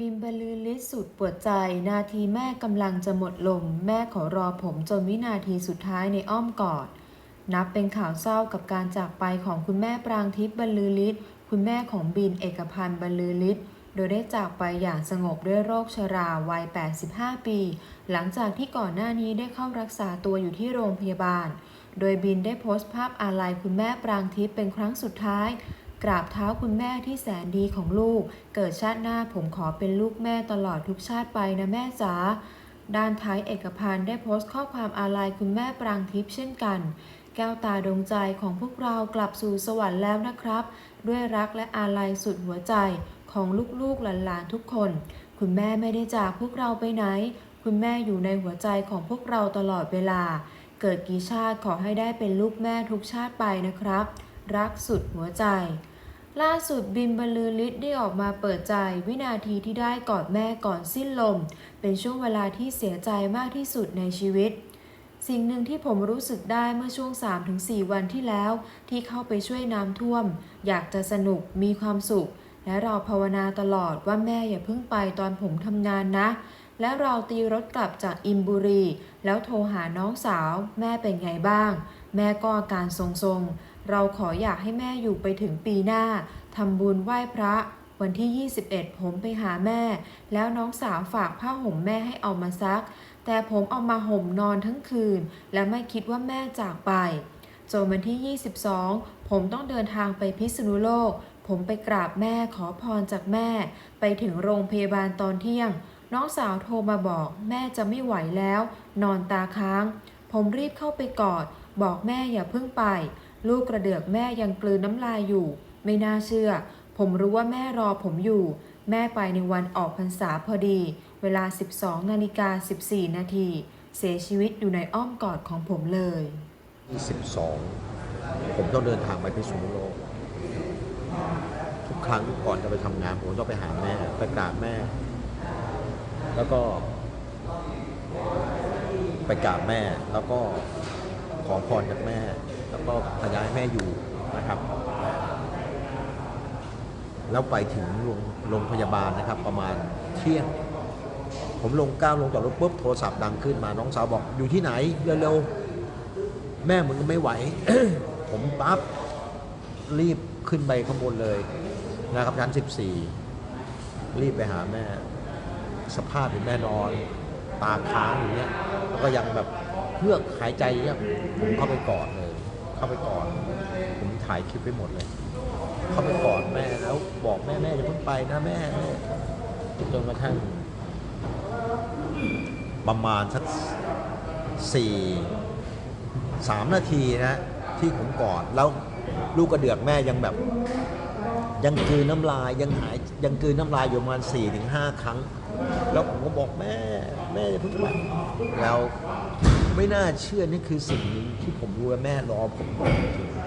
บิมบลือฤทธิ์สุดปวดใจ นาทีแม่กำลังจะหมดลม แม่ขอรอผมจนวินาทีสุดท้ายในอ้อมกอด นับเป็นข่าวเศร้ากับการจากไปของคุณแม่ปรางทิพย์บรรลือฤทธิ์คุณแม่ของบินเอกพันธ์บรรลือฤทธิ์โดยได้จากไปอย่างสงบด้วยโรคชราวัย 85 ปี หลังจากที่ก่อนหน้านี้ได้เข้ารักษาตัวอยู่ที่โรงพยาบาล โดยบินได้โพสต์ภาพอาลัยคุณแม่ปรางทิพย์เป็นครั้งสุดท้าย กราบเท้าคุณแม่ที่แสนดีของลูก เกิดชาติหน้าผมขอเป็นลูกแม่ตลอดทุกชาติไปนะแม่จ๋าด้านท้ายเอกพันธ์ได้โพสต์ข้อความอาลัยคุณแม่ปรางทิพย์เช่นกัน แก้วตาดวงใจของพวกเรากลับสู่สวรรค์แล้วนะครับ ด้วยรักและอาลัยสุดหัวใจของลูกๆหลานๆทุกคน คุณแม่ไม่ได้จากพวกเราไปไหน คุณแม่อยู่ในหัวใจของพวกเราตลอดเวลา เกิดกี่ชาติขอให้ได้เป็นลูกแม่ทุกชาติไปนะครับ รักสุดหัวใจ ล่าสุดบิมบรรลือฤทธิ์ได้ออกมาเปิดใจวินาทีที่ได้กอดแม่ก่อนสิ้นลม เป็นช่วงเวลาที่เสียใจมากที่สุดในชีวิต สิ่งหนึ่งที่ผมรู้สึกได้เมื่อช่วง 3-4 วันที่แล้ว ที่เข้าไปช่วยน้ำท่วม อยากจะสนุกมีความสุข และเราภาวนาตลอดว่าแม่อย่าเพิ่งไปตอนผมทำงานนะ และเราตีรถกลับจากอิมบุรี แล้วโทรหาน้องสาว แม่เป็นไงบ้าง แม่ก็อาการทรงๆ เราขออยากให้แม่อยู่ไปถึงปีหน้าทำบุญไหว้พระ วันที่ 21 ผมไปหาแม่ แล้วน้องสาวฝากผ้าห่มแม่ให้เอามาซัก แต่ผมเอามาห่มนอนทั้งคืน และไม่คิดว่าแม่จากไปจนวันที่ 22 ผมต้องเดินทางไปพิษณุโลก ผมไปกราบแม่ขอพรจากแม่ ไปถึงโรงพยาบาลตอนเที่ยง น้องสาวโทรมาบอกแม่จะไม่ไหวแล้ว นอนตาค้าง ผมรีบเข้าไปกอด บอกแม่อย่าเพิ่งไป ลูกกระเดือกแม่ยังกลืนน้ำลายอยู่ ไม่น่าเชื่อ ผมรู้ว่าแม่รอผมอยู่ แม่ไปในวันออกพรรษาพอดี เวลา 12นาฬิกา14 นาที เสียชีวิตอยู่ในอ้อมกอดของผมเลยที่12ผมต้องเดินทางไปพิษณุโลกทุกครั้งก่อนจะไปทำงาน ผมต้องไปหาแม่ไปกราบแม่ แล้วก็ ไปกราบแม่แล้วก็ขอพรจากแม่ แล้วก็พยายแม่อยู่นะครับ แล้วไปถึงโรงงพยาบาลนะครับ ประมาณเที่ยง ผมลงก้าวลงจากรถปุ๊บโทรศัพท์ดังขึ้นมาน้องสาวบอกอยู่ที่ไหนเร็วๆแม่มึงก็ไม่ไหว ผมปั๊บรีบขึ้นไปข้างบนเลยนะครับชั้น 14 รีบไปหาแม่ สภาพเป็นแม่นอน ตาค้างอย่างเงี้ยแล้วก็ยังแบบเพื่อหายใจเงี้ยผมเข้าไปกอดเลย เข้าไปกอดผมถ่ายคลิปไว้หมดเลย เข้าไปกอดแม่แล้วบอกแม่แม่อย่าเพิ่งไปนะแม่แม่จนกระทั่งประมาณสักสี่สามนาทีนะที่ผมกอดแล้วลูกกระเดือกแม่ยังแบบ ยังกลืนน้ำลายยังหายยังกลืนน้ำลายอยู่ประมาณสี่ถึงห้าครั้ง แล้วผมก็บอกแม่ แม่อย่าเพิ่งไปแล้ว ไม่น่าเชื่อนี่คือสิ่งหนึ่งที่ผมรู้ว่าแม่รอผมอยู่